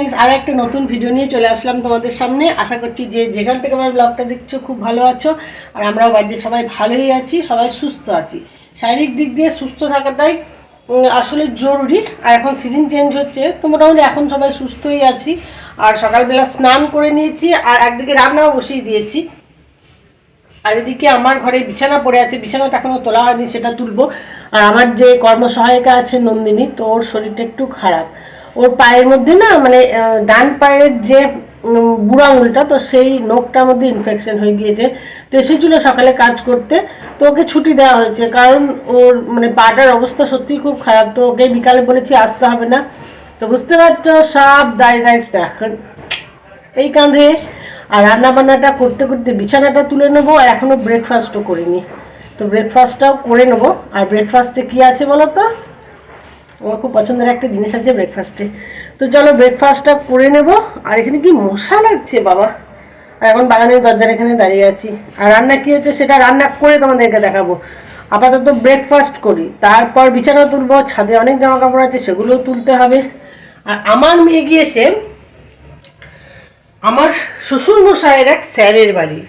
Friends আর একটা নতুন video নিয়ে চলে আসলাম তোমাদের সামনে। আশা করছি যে যেখান থেকে আমার ব্লগটা দেখছ, খুব ভালো আছো। আর আমরাও বাড়িতে সবাই ভালোই আছি, সবাই সুস্থ আছি। শারীরিক দিক দিয়ে সুস্থ থাকাটাই আসলে জরুরি। আর এখন সিজন চেঞ্জ হচ্ছে, তো মোটামুটি এখন সবাই সুস্থই আছি। আর সকালবেলা স্নান করে নিয়েছি, আর একদিকে রান্নাও বসিয়ে দিয়েছি। আর এদিকে আমার ঘরে বিছানা পড়ে আছে, বিছানাটা এখনও তোলা হয়নি, সেটা তুলবো। আর আমার যে কর্মসহায়িকা আছে নন্দিনী, তো ওর শরীরটা একটু খারাপ। ওর পায়ের মধ্যে না মানে ডান পায়ের যে বুড়ো আঙুলটা, তো সেই নখটার মধ্যে ইনফেকশন হয়ে গিয়েছে। তো এসেছিল সকালে কাজ করতে। তো ওকে ছুটি দেওয়া হয়েছে। কারণ ওর মানে পাটার অবস্থা সত্যিই খুব খারাপ। তো ওকে বিকালে বলেছি আসতে হবে না। তো বুঝতে পারছ, সব দায় দায়িত্ব। এখন এই কাঁধে আর রান্না বান্নাটা করতে করতে বিছানাটা তুলে নেব, আর এখনও ব্রেকফাস্টও করিনি। তো ব্রেকফাস্টটাও করে নেব। আর ব্রেকফাস্টে কী আছে বলো তো? আমার খুব পছন্দের একটা জিনিস আছে ব্রেকফাস্টে তো চলো ব্রেকফাস্টটা করে নেব। আর এখানে কি মশা লাগছে, বাবা? আর এখন বাগানের দরজার এখানে দাঁড়িয়ে আছি। আর রান্না কী হচ্ছে সেটা রান্না করে তোমাদেরকে দেখাবো। আপাতত ব্রেকফাস্ট করি। তারপর বিছানা তুলবো, ছাদে অনেক জামা কাপড় আছে, সেগুলোও তুলতে হবে। আর আমার মেয়ে গিয়েছে, আমার শ্বশুর মশাইয়ের এক স্যারের বাড়ি।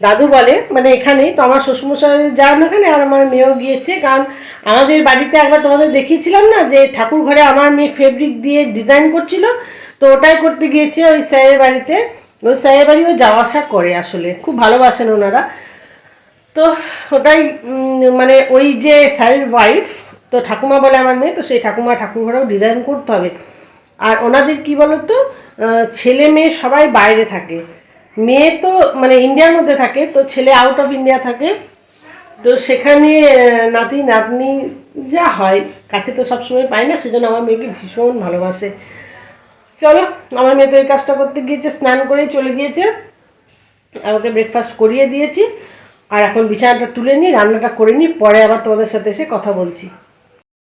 দাদু বলে মানে এখানেই, তো আমার শ্বশুর মশাই যান ওখানে আর আমার মেয়েও গিয়েছে, কারণ আমাদের বাড়িতে একবার তোমাদের দেখিয়েছিলাম না যে ঠাকুর ঘরে আমার মেয়ে ফেব্রিক দিয়ে ডিজাইন করছিল, তো ওটাই করতে গিয়েছে ওই স্যারের বাড়িতে। ওই স্যারের বাড়িও যাওয়া আসা করে আসলে, খুব ভালোবাসেন ওনারা। তো ওটাই মানে ওই যে স্যারের ওয়াইফ তো ঠাকুমা বলে আমার মেয়ে, তো সেই ঠাকুমা ঠাকুর ঘরেও ডিজাইন করতে হবে। আর ওনাদের কি বলতো ছেলে মেয়ে সবাই বাইরে থাকে। মেয়ে তো মানে ইন্ডিয়ার মধ্যে থাকে, তো ছেলে আউট অফ ইন্ডিয়া থাকে। তো সেখানে নাতি, নাতনি, যা হয়, কাছে তো সবসময় পাই না, সেজন্য আমার মেয়েকে ভীষণ ভালোবাসে। চলো, আমার মেয়ে তো এই কাজটা করতে গিয়েছে, স্নান করে চলে গিয়েছে। আর ওকে ব্রেকফাস্ট করিয়ে দিয়েছি। আর এখন বিছানাটা তুলে নিই, রান্নাটা করে নিই, পরে আবার তোমাদের সাথে এসে কথা বলছি।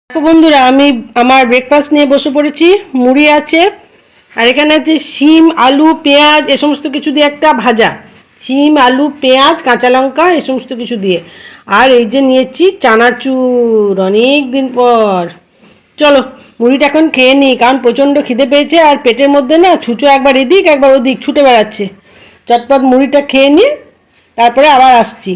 দেখো বন্ধুরা, আমি আমার ব্রেকফাস্ট নিয়ে বসে পড়েছি, মুড়ি আছে আর এখানে হচ্ছে শিম, আলু, পেঁয়াজ, এ সমস্ত কিছু দিয়ে একটা ভাজা। শিম, আলু, পেঁয়াজ, কাঁচা লঙ্কা এই সমস্ত কিছু দিয়ে। আর এই যে নিয়েছি চানাচুর অনেক দিন পর। চলো, মুড়িটা এখন খেয়ে নিই, কারণ প্রচণ্ড খিদে পেয়েছে আর পেটের মধ্যে না ছুঁচো একবার এদিক, একবার ওদিক, ছুটে বেড়াচ্ছে। চটপট মুড়িটা খেয়ে নিই তারপরে আবার আসছি।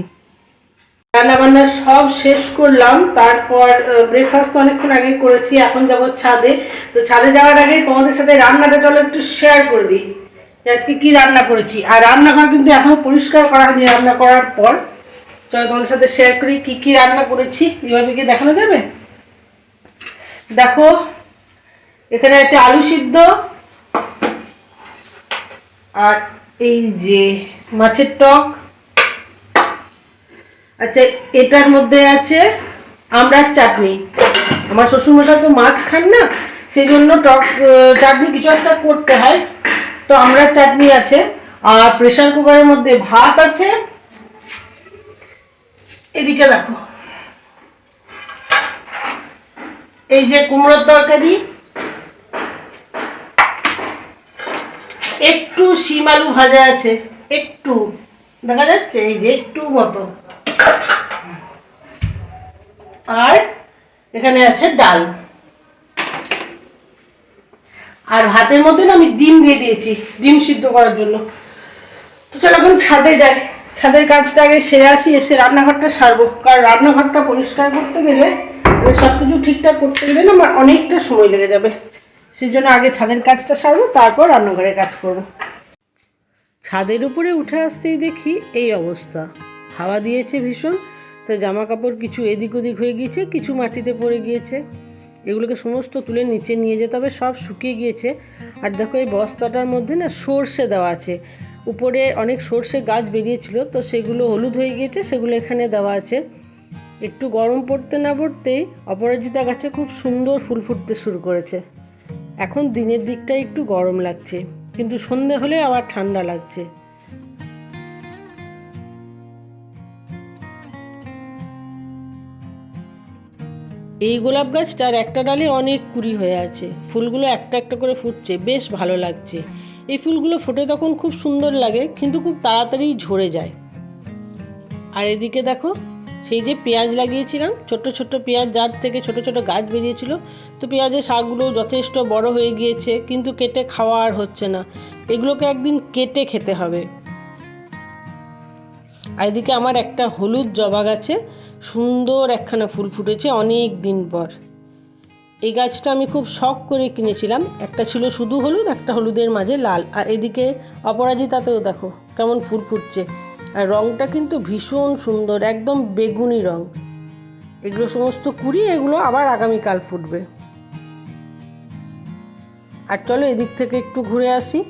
রান্না বান্না সব শেষ করলাম, তারপর ব্রেকফাস্ট তো অনেকক্ষণ আগে করেছি, এখন যাব ছাদে। তো ছাদে যাওয়ার আগে তোমাদের সাথে রান্নাটা চলো একটু শেয়ার করে দিই। আজকে কি রান্না করেছি? আর রান্নাঘর কিন্তু এখনও পরিষ্কার করা হয়নি রান্না করার পর। চলো তোমাদের সাথে শেয়ার করি কি কি রান্না করেছি। এভাবে কি দেখানো যাবে? দেখো, এখানে আছে আলু সিদ্ধ আর এই যে মাছের টক। আচ্ছা এটার মধ্যে আছে আমড়ার চাটনি। আমার শ্বশুরমশাই তো মাছ খান না সেই জন্য টক চাটনি কিছু একটা করতে হয়। তো আমড়ার চাটনি আছে, আর প্রেসার কুকারের মধ্যে ভাত আছে। এদিকে দেখো। এই যে কুমড়োর তরকারি, একটু শিম আলু ভাজা আছে, একটু। দেখা যাচ্ছে এই যে একটু মতো। আর এখানে আছে ডাল। আর ভাতের মধ্যে না আমি ডিম দিয়ে দিয়েছি, ডিম সিদ্ধ করার জন্য। তো চলো এখন ছাদে যাই। ছাদের কাজটা আগে সেরে আসি, এসে রান্নাঘরটা সারবো। কারণ রান্নাঘরটা পরিষ্কার করতে গেলে সব কিছু ঠিকঠাক করতে গেলে না আমার অনেকটা সময় লেগে যাবে। সেই জন্য আগে ছাদের কাজটা সারবো, তারপর রান্নাঘরের কাজ করব। ছাদের উপরে উঠে আসতেই দেখি এই অবস্থা। হাওয়া দিয়েছে ভীষণ তো জামা কাপড় কিছু এদিক ওদিক হয়ে গিয়েছে, কিছু মাটিতে পড়ে গিয়েছে। এগুলোকে সমস্ত তুলে নিচে নিয়ে যেতে হবে, সব শুকিয়ে গিয়েছে। আর দেখো এই বস্তাটার মধ্যে না সর্ষে দেওয়া আছে। উপরে অনেক সর্ষে গাছ বেরিয়েছিল, তো সেগুলো হলুদ হয়ে গিয়েছে, সেগুলো এখানে দেওয়া আছে। একটু গরম পড়তে না পড়তেই অপরাজিতা গাছে খুব সুন্দর ফুল ফুটতে শুরু করেছে। এখন দিনের দিকটা একটু গরম লাগছে, কিন্তু সন্ধে হলে আবার ঠান্ডা লাগছে। এই গোলাপ গাছটার একটা ডালে অনেক কুড়ি হয়ে আছে। ফুলগুলো একটা একটা করে ফুটছে, বেশ ভালো লাগছে। এই ফুলগুলো ফোটে তখন খুব সুন্দর লাগে, কিন্তু খুব তাড়াতাড়ি ঝরে যায়। আর এদিকে দেখো, সেই যে পেঁয়াজ লাগিয়েছিলাম, ছোট্ট ছোট্ট পেঁয়াজ, যার থেকে ছোট ছোট গাছ বেরিয়েছিল। তো পেঁয়াজের শাকগুলো যথেষ্ট বড় হয়ে গিয়েছে, কিন্তু কেটে খাওয়া আর হচ্ছে না। এগুলোকে একদিন কেটে খেতে হবে। আর এদিকে আমার একটা হলুদ জবা গাছে সুন্দর একখানা ফুল ফুটেছে অনেক দিন পর। এই গাছটা আমি খুব শখ করে কিনেছিলাম। একটা ছিল শুধু হলুদ, একটা হলুদের মাঝে লাল। আর এদিকে অপরাজিতাতেও দেখো কেমন ফুল ফুটছে। আর রংটা কিন্তু ভীষণ সুন্দর, একদম বেগুনি রং। এগুলো সমস্ত কুড়ি, এগুলো আবার আগামীকাল ফুটবে। আর চলো এদিক থেকে একটু ঘুরে আসি।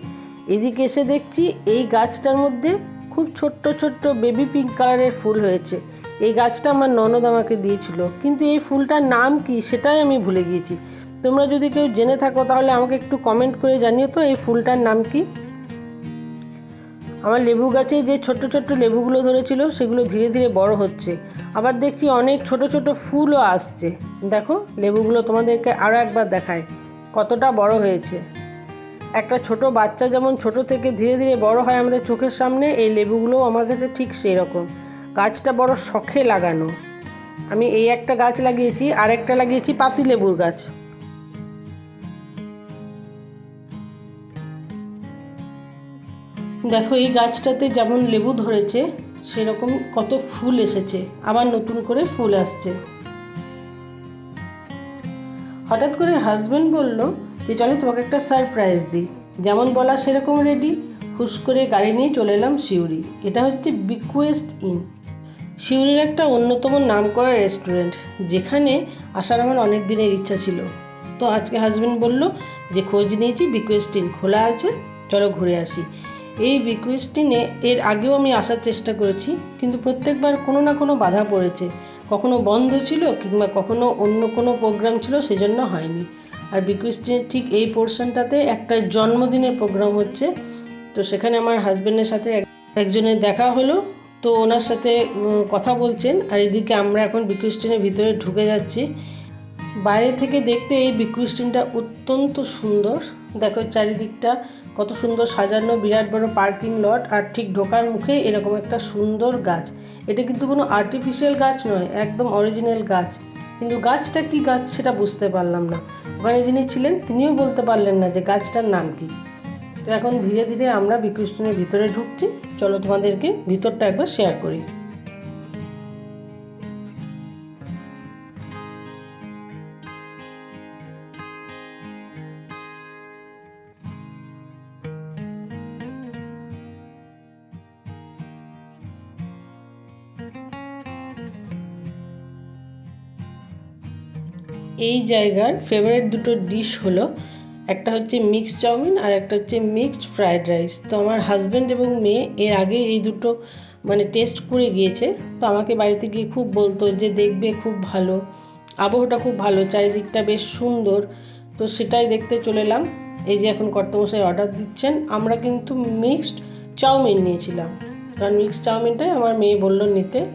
এদিকে এসে দেখছি এই গাছটার মধ্যে খুব ছোট্ট ছোট্ট বেবি পিঙ্ক কালারের ফুল হয়েছে। এই গাছটা আমার ননদ আমাকে দিয়েছিল। কিন্তু এই ফুলটার নাম কি সেটাই আমি ভুলে গিয়েছি। তোমরা যদি কেউ জেনে থাকো তাহলে আমাকে একটু কমেন্ট করে জানিও তো এই ফুলটার নাম কি? আমার লেবু গাছে যে ছোট ছোট্ট লেবুগুলো ধরেছিল সেগুলো ধীরে ধীরে বড় হচ্ছে। আবার দেখছি অনেক ছোট ছোট ফুলও আসছে। দেখো, লেবুগুলো তোমাদেরকে আরও একবার দেখায় কতটা বড় হয়েছে। একটা ছোট বাচ্চা যেমন ছোট থেকে ধীরে ধীরে বড় হয় আমাদের চোখের সামনে, এই লেবুগুলো আমার কাছে ঠিক সেই রকম গাছটা বড় শখে লাগানো। আমি এই একটা গাছ লাগিয়েছি, আর একটা লাগিয়েছি পাতিলেবুর গাছ। দেখো, এই গাছটাতে যেমন লেবু ধরেছে, সেরকম কত ফুল এসেছে। আবার নতুন করে ফুল আসছে। হঠাৎ করে হাজবেন্ড বলল যে, চলো তোমাকে একটা সারপ্রাইজ দিই। যেমন বলা সেরকম রেডি হুশ করে গাড়ি নিয়ে চলে এলাম সিউড়ি। এটা হচ্ছে বিকুয়েস্ট ইন সিউড়ির একটা অন্যতম নাম করা রেস্টুরেন্ট, যেখানে আসার আমার অনেক দিনের ইচ্ছা ছিল। তো আজকে হাজবেন্ড বলল যে, খোঁজ নিয়েছি বিকুয়েস্ট ইন খোলা আছে, চলো ঘুরে আসি। এই বিকুয়েস্টিনে এর আগেও আমি আসার চেষ্টা করেছি, কিন্তু প্রত্যেকবার কোনো না কোনো বাধা পড়েছে। কখনো বন্ধ ছিল কিংবা কখনো অন্য কোনো প্রোগ্রাম ছিল, সেজন্য হয়নি। আর বিকুয়েস্টিনের ঠিক এই পোর্শনটাতে একটা জন্মদিনের প্রোগ্রাম হচ্ছে। তো সেখানে আমার হাজব্যান্ডের সাথে এক- একজনের দেখা হলো। তো ওনার সাথে কথা বলছেন, আর এদিকে আমরা এখন বিকুয়েস্টিনের ভিতরে ঢুকে যাচ্ছি। বাইরে থেকে দেখতে এই বিকুইস্টিনটা অত্যন্ত সুন্দর। দেখো চারিদিকটা কত সুন্দর সাজানো, বিরাট বড় পার্কিং লট, আর ঠিক ঢোকার মুখে এরকম একটা সুন্দর গাছ। এটা কিন্তু কোনো আর্টিফিশিয়াল গাছ নয়, একদম অরিজিনাল গাছ। কিন্তু গাছটা কি গাছ সেটা বুঝতে পারলাম না। ওখানে যিনি ছিলেন, তিনিও বলতে পারলেন না যে গাছটার নাম কি। তো এখন ধীরে ধীরে আমরা বিকুইস্টিনের ভিতরে ঢুকছি। চলো তোমাদেরকে ভিতরটা একবার শেয়ার করি। এই জায়গার ফেভারিট দুটো ডিশ হলো একটা হচ্ছে মিক্সড চাউমিন আর একটা হচ্ছে মিক্সড ফ্রাইড রাইস তো আমার হাজব্যান্ড এবং মেয়ে এর আগে এই দুটো মানে টেস্ট করে গিয়েছে। তো আমাকে বাড়িতে গিয়ে খুব বলতো যে, দেখবে খুব ভালো, আবহাওয়াটা খুব ভালো, চারিদিকটা বেশ সুন্দর। তো সেটাই দেখতে চলে এলাম। এই যে এখন কর্তমশাই অর্ডার দিচ্ছেন, আমরা কিন্তু মিক্সড চাউমিন নিয়েছিলাম। কারণ মিক্সড চাউমিনটাই আমার মেয়ে বলল নিতে।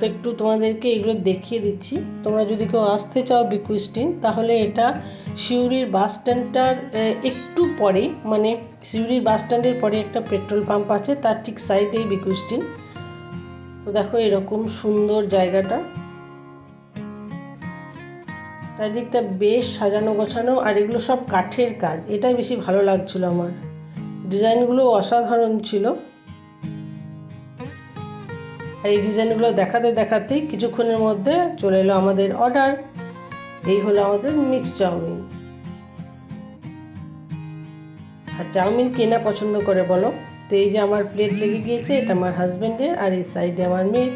তো একটু তোমাদেরকে এগুলো দেখিয়ে দিচ্ছি। তোমরা যদি কেউ আসতে চাও বিকুইস্টিন তাহলে এটা সিউড়ির বাস স্ট্যান্ডটার একটু পরে মানে সিউড়ির বাস স্ট্যান্ডের পরে একটা পেট্রোল পাম্প আছে, তার ঠিক সাইডেই বিকুইস্টিন তো দেখো এরকম সুন্দর জায়গাটা। চারিদিকটা বেশ সাজানো গোছানো, আর এগুলো সব কাঠের কাজ। এটাই বেশি ভালো লাগছিল আমার। ডিজাইনগুলো অসাধারণ ছিল। আর এই ডিজাইনগুলো দেখাতে দেখাতেই কিছুক্ষণের মধ্যে চলে এলো আমাদের অর্ডার এই হলো আমাদের মিক্স চাউমিন। আর চাউমিন কেনা পছন্দ করে বলো? তো এই যে আমার প্লেট লেগে গিয়েছে, এটা আমার হাজব্যান্ডের আর এই সাইডে আমার মেয়ের।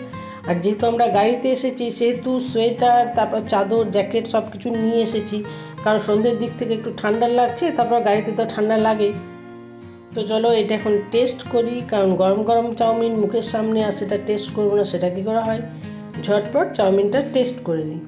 আর যেহেতু আমরা গাড়িতে এসেছি, সেহেতু সোয়েটার তারপর চাদর জ্যাকেট সব কিছু নিয়ে এসেছি। কারণ সন্ধ্যের দিক থেকে একটু ঠান্ডা লাগছে, তারপর গাড়িতে তো ঠান্ডা লাগে তো চলো এটা এখন টেস্ট করি, কারণ গরম গরম চাউমিন মুখের সামনে আর সেটা টেস্ট করব না, সেটা কী করা হয়? ঝটপট চাউমিনটা টেস্ট করে নিই।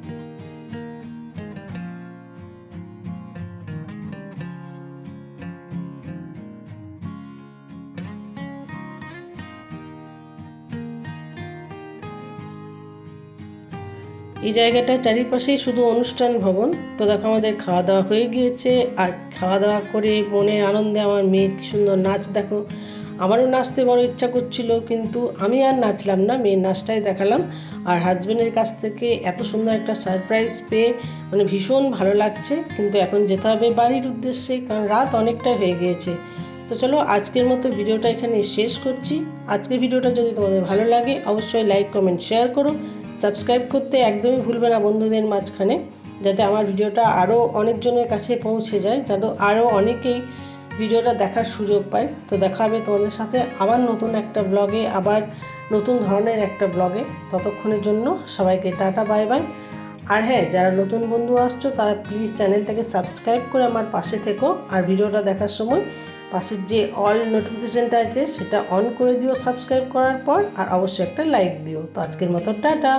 এই জায়গাটার চারিপাশেই শুধু অনুষ্ঠান ভবন। তো দেখো আমাদের খাওয়া দাওয়া হয়ে গিয়েছে। আর খাওয়া দাওয়া করে মনের আনন্দে আমার মেয়ের কি সুন্দর নাচ দেখো। আমারও নাচতে বড় ইচ্ছা করছিল, কিন্তু আমি আর নাচলাম না, মেয়ের নাচটাই দেখালাম। আর হাজবেন্ডের কাছ থেকে এত সুন্দর একটা সারপ্রাইজ পেয়ে মানে ভীষণ ভালো লাগছে। কিন্তু এখন যেতে হবে বাড়ির উদ্দেশ্যে, কারণ রাত অনেকটাই হয়ে গিয়েছে। তো চলো আজকের মতো ভিডিওটা এখানে শেষ করছি। আজকের ভিডিওটা যদি তোমাদের ভালো লাগে, অবশ্যই লাইক কমেন্ট শেয়ার করো। সাবস্ক্রাইব করতে একদমই ভুলবে না বন্ধুদের মাঝখানে, যাতে আমার ভিডিওটা আরও অনেকজনের কাছে পৌঁছে যায় যাতে আরও অনেকেই ভিডিওটা দেখার সুযোগ পায়। তো দেখা হবে তোমাদের সাথে আবার নতুন একটা ব্লগে, আবার নতুন ধরনের একটা ব্লগে। ততক্ষণের জন্য সবাইকে টাটা, বাই বাই। আর হ্যাঁ যারা নতুন বন্ধু আসছো, তারা প্লিজ চ্যানেলটাকে সাবস্ক্রাইব করে আমার পাশে থেকো, আর ভিডিওটা দেখার সময় পাশের যে অল নোটিফিকেশানটা আছে, সেটা অন করে দিও সাবস্ক্রাইব করার পর, আর অবশ্যই একটা লাইক দিও। তো আজকের মতো, টাটা!